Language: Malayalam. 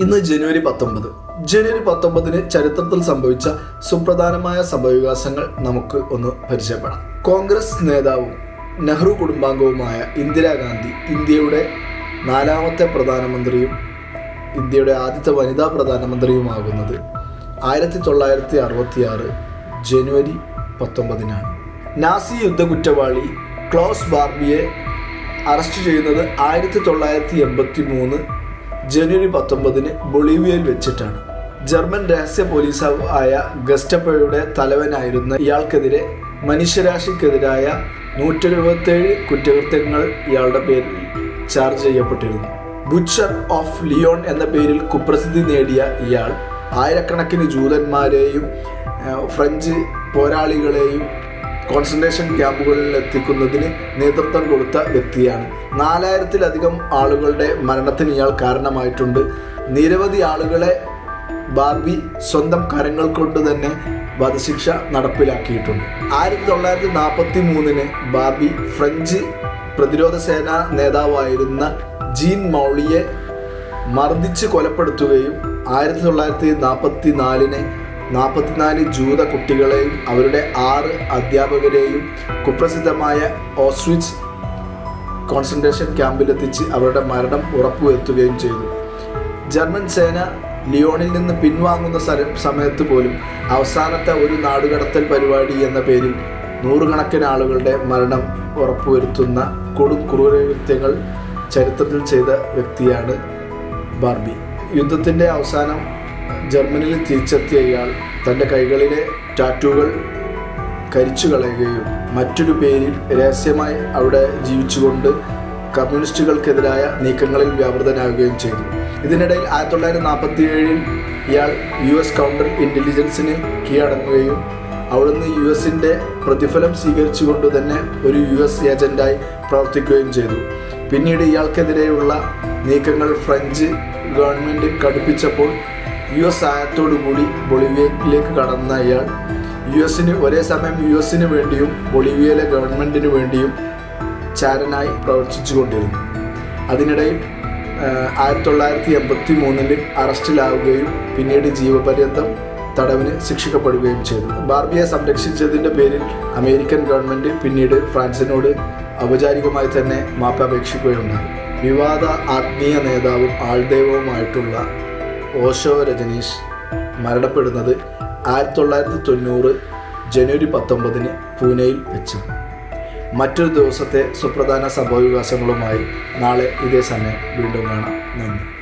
ഇന്ന് ജനുവരി പത്തൊമ്പത്. ജനുവരി പത്തൊമ്പതിന് ചരിത്രത്തിൽ സംഭവിച്ച സുപ്രധാനമായ സംഭവവികാസങ്ങൾ നമുക്ക് ഒന്ന് പരിചയപ്പെടാം. കോൺഗ്രസ് നേതാവും നെഹ്റു കുടുംബാംഗവുമായ ഇന്ദിരാഗാന്ധി ഇന്ത്യയുടെ നാലാമത്തെ പ്രധാനമന്ത്രിയും ഇന്ത്യയുടെ ആദ്യത്തെ വനിതാ പ്രധാനമന്ത്രിയുമാകുന്നത് ആയിരത്തി തൊള്ളായിരത്തി അറുപത്തി ആറ് ജനുവരി പത്തൊമ്പതിനാണ്. നാസി യുദ്ധ കുറ്റവാളി ക്ലോസ് ബാർബിയെ അറസ്റ്റ് ചെയ്യുന്നത് ആയിരത്തി തൊള്ളായിരത്തി എൺപത്തി മൂന്ന് ജനുവരി പത്തൊമ്പതിന് ബൊളീവിയയിൽ വെച്ചിട്ടാണ്. ജർമ്മൻ രഹസ്യ പോലീസ് ആയ ഗസ്റ്റപ്പയുടെ തലവനായിരുന്ന ഇയാൾക്കെതിരെ മനുഷ്യരാശിക്കെതിരായ നൂറ്റെഴുപത്തേഴ് കുറ്റകൃത്യങ്ങൾ ഇയാളുടെ പേരിൽ ചാർജ് ചെയ്യപ്പെട്ടിരുന്നു. ബുച്ചർ ഓഫ് ലിയോൺ എന്ന പേരിൽ കുപ്രസിദ്ധി നേടിയ ഇയാൾ ആയിരക്കണക്കിന് ജൂതന്മാരെയും ഫ്രഞ്ച് പോരാളികളെയും കോൺസെൻട്രേഷൻ ക്യാമ്പുകളിൽ എത്തിക്കുന്നതിന് നേതൃത്വം കൊടുത്ത വ്യക്തിയാണ്. നാലായിരത്തിലധികം ആളുകളുടെ മരണത്തിന് ഇയാൾ കാരണമായിട്ടുണ്ട്. നിരവധി ആളുകളെ ബാർബി സ്വന്തം കരങ്ങൾ കൊണ്ട് തന്നെ വധശിക്ഷ നടപ്പിലാക്കിയിട്ടുണ്ട്. ആയിരത്തി തൊള്ളായിരത്തി നാൽപ്പത്തി മൂന്നിന് ബാർബി ഫ്രഞ്ച് പ്രതിരോധ സേനാ നേതാവായിരുന്ന ജീൻ മൗളിയെ മർദ്ദിച്ച് കൊലപ്പെടുത്തുകയും ആയിരത്തി തൊള്ളായിരത്തി നാൽപ്പത്തി നാലിന് നാൽപ്പത്തിനാല് ജൂത കുട്ടികളെയും അവരുടെ ആറ് അധ്യാപകരെയും കുപ്രസിദ്ധമായ ഓസ്വിച്ച് കോൺസെൻട്രേഷൻ ക്യാമ്പിലെത്തിച്ച് അവരുടെ മരണം ഉറപ്പുവരുത്തുകയും ചെയ്തു. ജർമ്മൻ സേന ലിയോണിൽ നിന്ന് പിൻവാങ്ങുന്ന സമയത്ത് പോലും അവസാനത്തെ ഒരു നാടുകടത്തൽ പരിപാടി എന്ന പേരിൽ നൂറുകണക്കിന് ആളുകളുടെ മരണം ഉറപ്പുവരുത്തുന്ന കൊടും ക്രൂരകൃത്യങ്ങൾ ചരിത്രത്തിൽ ചെയ്ത വ്യക്തിയാണ് ബാർബി. യുദ്ധത്തിന്റെ അവസാനം ജർമ്മനിയിൽ തിരിച്ചെത്തിയ ഇയാൾ തന്റെ കൈകളിലെ ടാറ്റൂകൾ കരിച്ചു കളയുകയും മറ്റൊരു പേരിൽ രഹസ്യമായി അവിടെ ജീവിച്ചുകൊണ്ട് കമ്മ്യൂണിസ്റ്റുകൾക്കെതിരായ നീക്കങ്ങളിൽ വ്യാപൃതനാവുകയും ചെയ്തു. ഇതിനിടയിൽ ആയിരത്തി തൊള്ളായിരത്തി നാൽപ്പത്തി ഏഴിൽ ഇയാൾ യു എസ് കൗണ്ടർ ഇന്റലിജൻസിന് കീഴടങ്ങുകയും അവിടുന്ന് യു എസിന്റെ പ്രതിഫലം സ്വീകരിച്ചുകൊണ്ട് തന്നെ ഒരു യു എസ് ഏജന്റായി പ്രവർത്തിക്കുകയും ചെയ്തു. പിന്നീട് ഇയാൾക്കെതിരെയുള്ള നീക്കങ്ങൾ ഫ്രഞ്ച് ഗവൺമെന്റ് കടുപ്പിച്ചപ്പോൾ യു എസ് സഹായത്തോടുകൂടി ബൊളിവിയയിലേക്ക് കടന്ന അയാൾ യു എസിന് ഒരേ സമയം യു എസിന് വേണ്ടിയും ബൊളിവിയയിലെ ഗവൺമെന്റിന് വേണ്ടിയും ചാരനായി പ്രവർത്തിച്ചു കൊണ്ടിരുന്നു. അതിനിടയിൽ ആയിരത്തി തൊള്ളായിരത്തി എൺപത്തി മൂന്നിൽ അറസ്റ്റിലാവുകയും പിന്നീട് ജീവപര്യന്തം തടവിന് ശിക്ഷിക്കപ്പെടുകയും ചെയ്തു. ബാർബിയെ സംരക്ഷിച്ചതിന്റെ പേരിൽ അമേരിക്കൻ ഗവൺമെന്റ് പിന്നീട് ഫ്രാൻസിനോട് ഔപചാരികമായി തന്നെ മാപ്പ് അപേക്ഷിക്കുകയുണ്ടായി വിവാദ ആത്മീയ നേതാവും ആൾദൈവവുമായിട്ടുള്ള ഓഷോ രജനീഷ് മരണപ്പെടുന്നത് ആയിരത്തി തൊള്ളായിരത്തി തൊണ്ണൂറ് ജനുവരി പത്തൊമ്പതിന് പൂനെയിൽ വെച്ച്. മറ്റൊരു ദിവസത്തെ സുപ്രധാന സംഭവവികാസങ്ങളുമായി നാളെ ഇതേ സമയം വീണ്ടും കാണാം. നന്ദി.